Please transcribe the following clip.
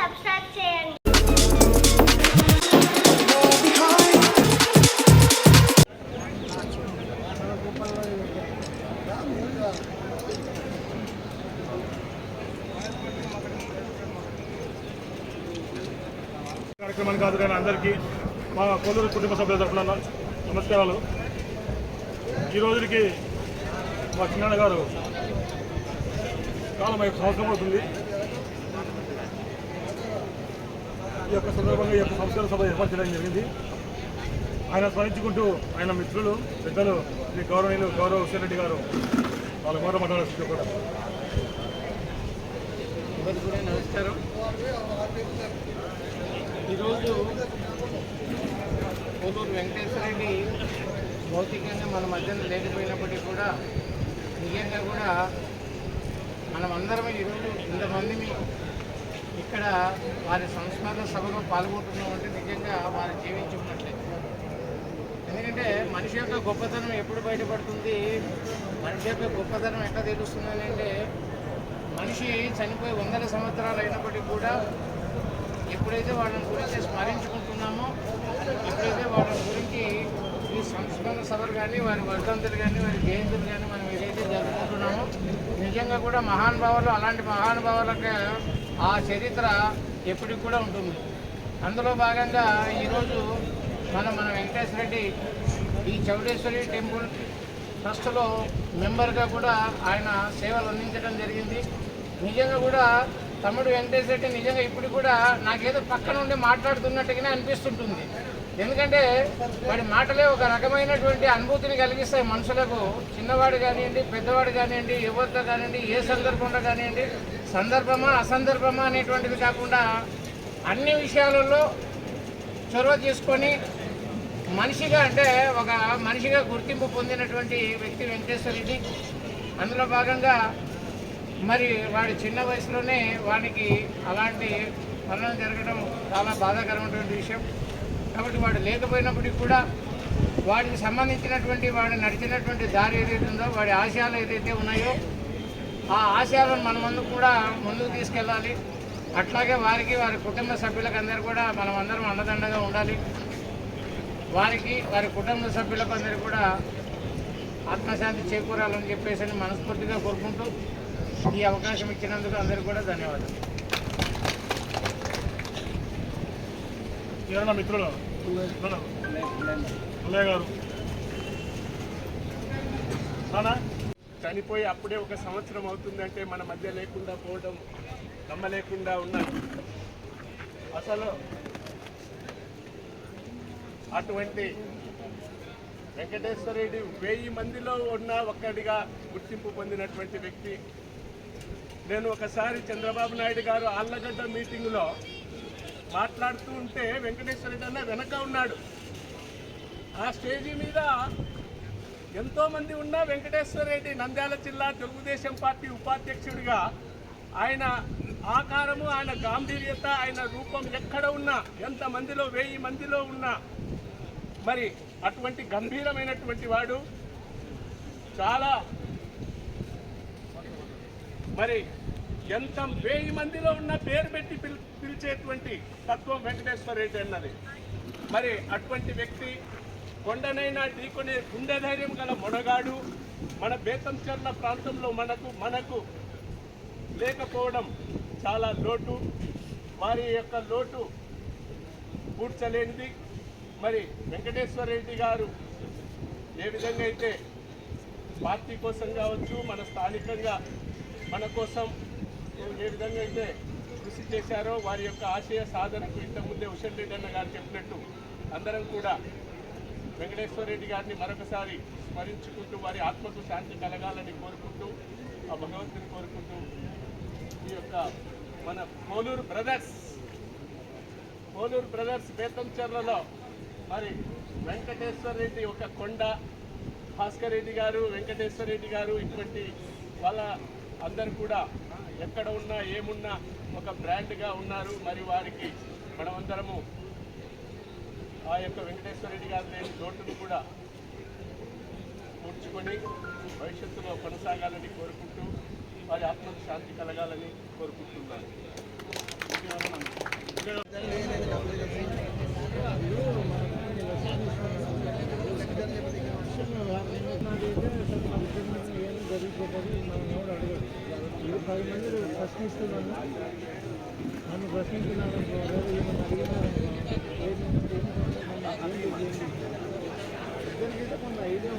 Subscribe చేయండి. కాదు కానీ అందరికీ మా కొల్లూరు కుటుంబ సభ్యుల తరఫున నమస్కారాలు. ఈ రోజుకి మా చిన్నాన్న గారు కాలం సంవత్సరం అవుతుంది. ఈ యొక్క సందర్భంగా ఈ యొక్క సంస్కరణ సభ ఏర్పాటు చేయడం జరిగింది. ఆయన స్మరించుకుంటూ ఆయన మిత్రులు పెద్దలు శ్రీ గౌరవనీయులు గౌరవ హుసేన్ గారు వాళ్ళ గౌరవ మండల కూడా. కూడా నమస్కారం. ఈరోజు కోలూరు వెంకటేశ్వర రెడ్డి భౌతికంగా మన మధ్యన లేకపోయినప్పటికీ కూడా నిజంగా కూడా మనం అందరం ఈరోజు ఇంతమంది ఇక్కడ వారి సంస్మరణ సభలో పాల్గొంటున్నామంటే నిజంగా వారు జీవించుకున్నట్లే. ఎందుకంటే మనిషి యొక్క గొప్పతనం ఎప్పుడు బయటపడుతుంది? మనిషి యొక్క గొప్పతనం ఎట్లా తెలుస్తుంది అంటే మనిషి చనిపోయి వందల సంవత్సరాలు అయినప్పటికీ కూడా ఎప్పుడైతే వాళ్ళని గురించి స్మరించుకుంటున్నామో ఎప్పుడైతే వాళ్ళ గురించి ఈ సంస్మరణ సభలు కానీ వారి వర్ధంతులు కానీ వారి జయంతులు కానీ మనం ఏదైతే జరుపుకుంటున్నామో నిజంగా కూడా మహానుభావులు అలాంటి మహానుభావులకు ఆ చరిత్ర ఎప్పటికి కూడా ఉంటుంది. అందులో భాగంగా ఈరోజు మన మన వెంకటేశ్వర రెడ్డి ఈ చౌడేశ్వరి టెంపుల్ ట్రస్ట్లో మెంబర్గా కూడా ఆయన సేవలు అందించడం జరిగింది. నిజంగా కూడా తమ్ముడు వెంకటేశ్వర రెడ్డి నిజంగా ఇప్పుడు కూడా నాకేదో పక్కన ఉండి మాట్లాడుతున్నట్టుగానే అనిపిస్తుంటుంది. ఎందుకంటే వాడి మాటలే ఒక రకమైనటువంటి అనుభూతిని కలిగిస్తాయి మనుషులకు. చిన్నవాడు కానివ్వండి పెద్దవాడు కానివ్వండి యువత కానివ్వండి ఏ సందర్భంలో కానివ్వండి సందర్భమా అసందర్భమా అనేటువంటిది కాకుండా అన్ని విషయాలలో చొరవ తీసుకొని మనిషిగా అంటే ఒక మనిషిగా గుర్తింపు పొందినటువంటి వ్యక్తి వెంకటేశ్వర రెడ్డి. అందులో భాగంగా మరి వాడి చిన్న వయసులోనే వాడికి అలాంటి మరణం జరగడం చాలా బాధాకరమైనటువంటి విషయం. కాబట్టి వాడు లేకపోయినప్పటికీ కూడా వాడికి సంబంధించినటువంటి వాడు నడిచినటువంటి దారి ఏదైతే ఉందో వాడి ఆశయాలు ఏదైతే ఉన్నాయో ఆ ఆశయాలను మన ముందు కూడా ముందుకు తీసుకెళ్ళాలి. అట్లాగే వారికి వారి కుటుంబ సభ్యులకు అందరూ కూడా మనం అందరం అండదండగా ఉండాలి. వారికి వారి కుటుంబ సభ్యులకు అందరికీ కూడా ఆత్మశాంతి చేకూరాలని చెప్పేసి అని మనస్ఫూర్తిగా కోరుకుంటూ ఈ అవకాశం ఇచ్చినందుకు అందరికీ కూడా ధన్యవాదాలు. ఎవరన్నా మిత్రులు? అన్నయ్య గారు. నానా? చనిపోయి అప్పుడే ఒక సంవత్సరం అవుతుందంటే మన మధ్య లేకుండా పోవడం నమ్మలేకుండా ఉన్నాను అసలు అటువంటి వెంకటేశ్వర రెడ్డి వెయ్యి మందిలో ఉన్న ఒక్కడిగా గుర్తింపు పొందినటువంటి వ్యక్తి. నేను ఒకసారి చంద్రబాబు నాయుడు గారు ఆళ్ళగడ్డ మీటింగ్లో మాట్లాడుతూ ఉంటే వెంకటేశ్వర రెడ్డి అన్న వెనక ఉన్నాడు. ఆ స్టేజీ మీద ఎంతోమంది ఉన్న వెంకటేశ్వర రెడ్డి నంద్యాల జిల్లా తెలుగుదేశం పార్టీ ఉపాధ్యక్షుడిగా ఆయన ఆకారము ఆయన గాంభీర్యత ఆయన రూపం ఎక్కడ ఉన్నా ఎంతమందిలో వెయ్యి మందిలో ఉన్నా మరి అటువంటి గంభీరమైనటువంటి వాడు చాలా మరి ఎంత వెయ్యి మందిలో ఉన్న పేరు పెట్టి పిల్ పిలిచేటువంటి తత్వం వెంకటేశ్వర రెడ్డి అన్నది. మరి అటువంటి వ్యక్తి కొండనైనా ఢీకొనే గుండె ధైర్యం గల మొనగాడు మన బేతంచర్ల ప్రాంతంలో మనకు మనకు లేకపోవడం చాలా లోటు. వారి యొక్క లోటు పూడ్చలేనిది మరి వెంకటేశ్వర రెడ్డి గారు ఏ విధంగా అయితే పార్టీ కోసం కావచ్చు మన స్థానికంగా మన కోసం ఏ విధంగా అయితే కృషి చేశారో వారి యొక్క ఆశయ సాధనకు ఇంతకుముందే హుషన్ రెడ్డి అన్న గారు చెప్పినట్టు అందరం కూడా వెంకటేశ్వర రెడ్డి గారిని మరొకసారి స్మరించుకుంటూ వారి ఆత్మకు శాంతి కలగాలని కోరుకుంటూ ఆ భగవంతుని కోరుకుంటూ ఈ యొక్క మన కోలూరు బ్రదర్స్ కోలూరు బ్రదర్స్ బేతంచెర్లలో మరి వెంకటేశ్వర రెడ్డి ఒక కొండ భాస్కర్ రెడ్డి గారు వెంకటేశ్వర రెడ్డి గారు ఇటువంటి వాళ్ళ అందరు కూడా ఎక్కడ ఉన్నా ఏమున్నా ఒక బ్రాండ్గా ఉన్నారు. మరి వారికి మనమందరము ఆ యొక్క వెంకటేశ్వర రెడ్డి గారు లేని లోటును కూడా పూడ్చుకొని భవిష్యత్తులో కొనసాగాలని కోరుకుంటూ వారి ఆత్మకు శాంతి కలగాలని కోరుకుంటున్నాను. జరిగిపోతుంది మనం ఎవరు అడగదు పది మంది ప్రశ్నిస్తున్నాను నన్ను ప్రశ్నించినారు అడిగినారు ఐడియా